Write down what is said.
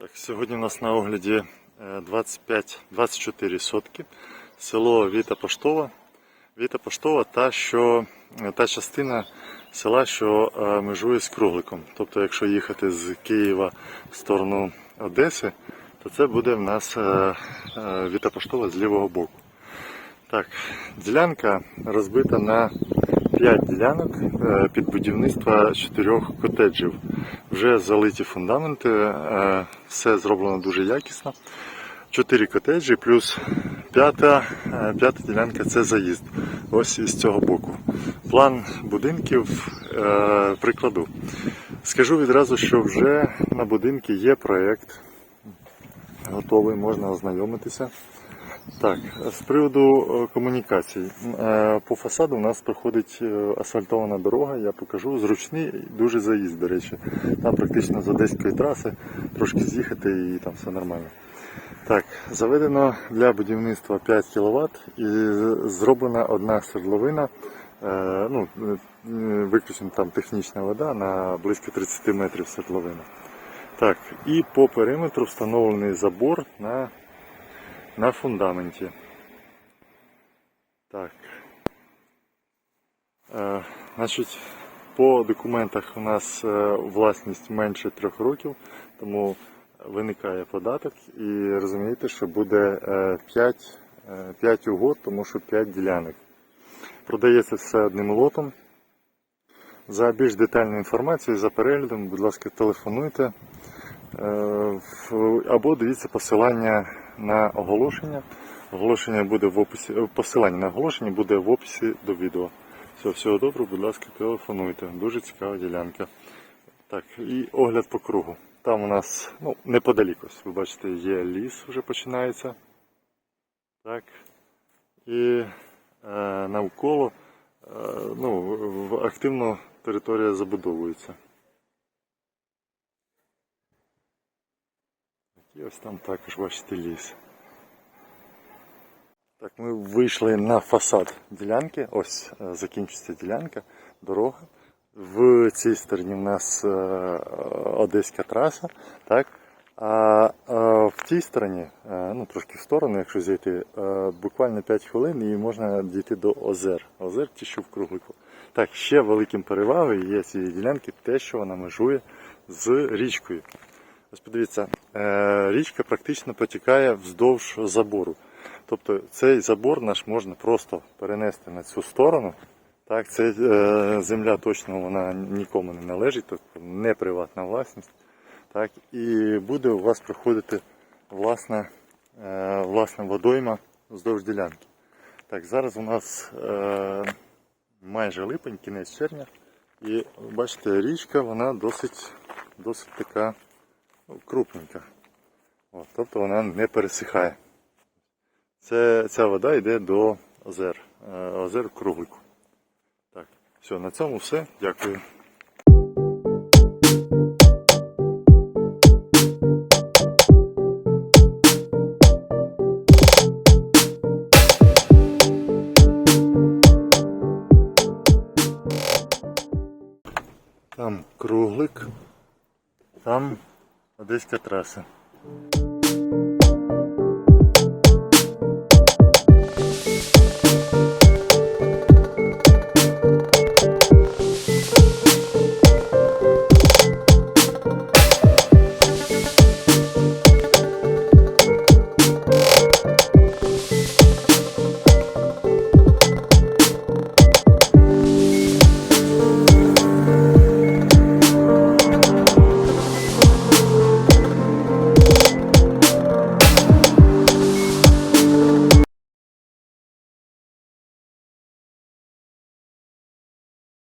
Так, сьогодні у нас на огляді е, 25, 24 сотки, село Віта Поштова. Віта Поштова та, що, е, та частина села, що е, межує з Кругликом. Тобто, якщо їхати з Києва в сторону Одеси, то це буде в нас е, е, Віта Поштова з лівого боку. Так, ділянка розбита на 5 ділянок е, під будівництво 4 котеджів. Вже залиті фундаменти, е, все зроблено дуже якісно. 4 котеджі плюс п'ята, е, п'ята ділянка це заїзд. Ось із цього боку. План будинків прикладу. Скажу відразу, що вже на будинки є проєкт. Готовий, можна ознайомитися. Так, з приводу е, комунікацій. Е, По фасаду у нас проходить е, асфальтована дорога, я покажу. Зручний, дуже заїзд, до речі. Там практично з одеської траси трошки з'їхати і там все нормально. Так, заведено для будівництва 5 кВт і зроблена одна свердловина. Ну, виключена там технічна вода на близько 30 метрів свердловина. Так, і по периметру встановлений забор на на фундаменті. Так. Е, значить, по документах у нас е, власність менше трьох років, тому виникає податок і розумієте, що буде е, 5, е, 5 угод, тому що 5 ділянок. Продається все одним лотом. За більш детальною інформацією, за переглядом, будь ласка, телефонуйте. Е, Або дивіться посилання на оголошення. Оголошення буде в описі. е, Посилання на оголошення буде в описі до відео. Все, всього доброго, будь ласка, телефонуйте. Дуже цікава ділянка. Так, і огляд по кругу. Там у нас, ну, неподалік, ось, ви бачите, є ліс, вже починається. Так. І е, навколо е, ну, активно територія забудовується. І ось там також бачите ліс. Так, ми вийшли на фасад ділянки. Ось е, закінчиться ділянка, дорога. В цій стороні в нас е, Одеська траса, так? А е, в тій стороні, ну трошки в сторону, якщо зійти, е, буквально 5 хвилин і можна дійти до озер. Озер ті, що в круглику. Так, ще великим перевагою є цієї ділянки те, що вона межує з річкою. Ось подивіться, е, річка практично протікає вздовж забору. Тобто цей забор наш можна просто перенести на цю сторону. Так, це е, земля точно вона нікому не належить, тобто не приватна власність. Так, і буде у вас проходити власна, е, власна водойма вздовж ділянки. Так, зараз у нас майже липень, кінець червня. І бачите, річка вона досить, досить така крупненька. От, тобто вона не пересихає. Це, ця вода йде до озер. е, Озер круглику. Так, все, на цьому все. Дякую. Там круглик, там одеська траса.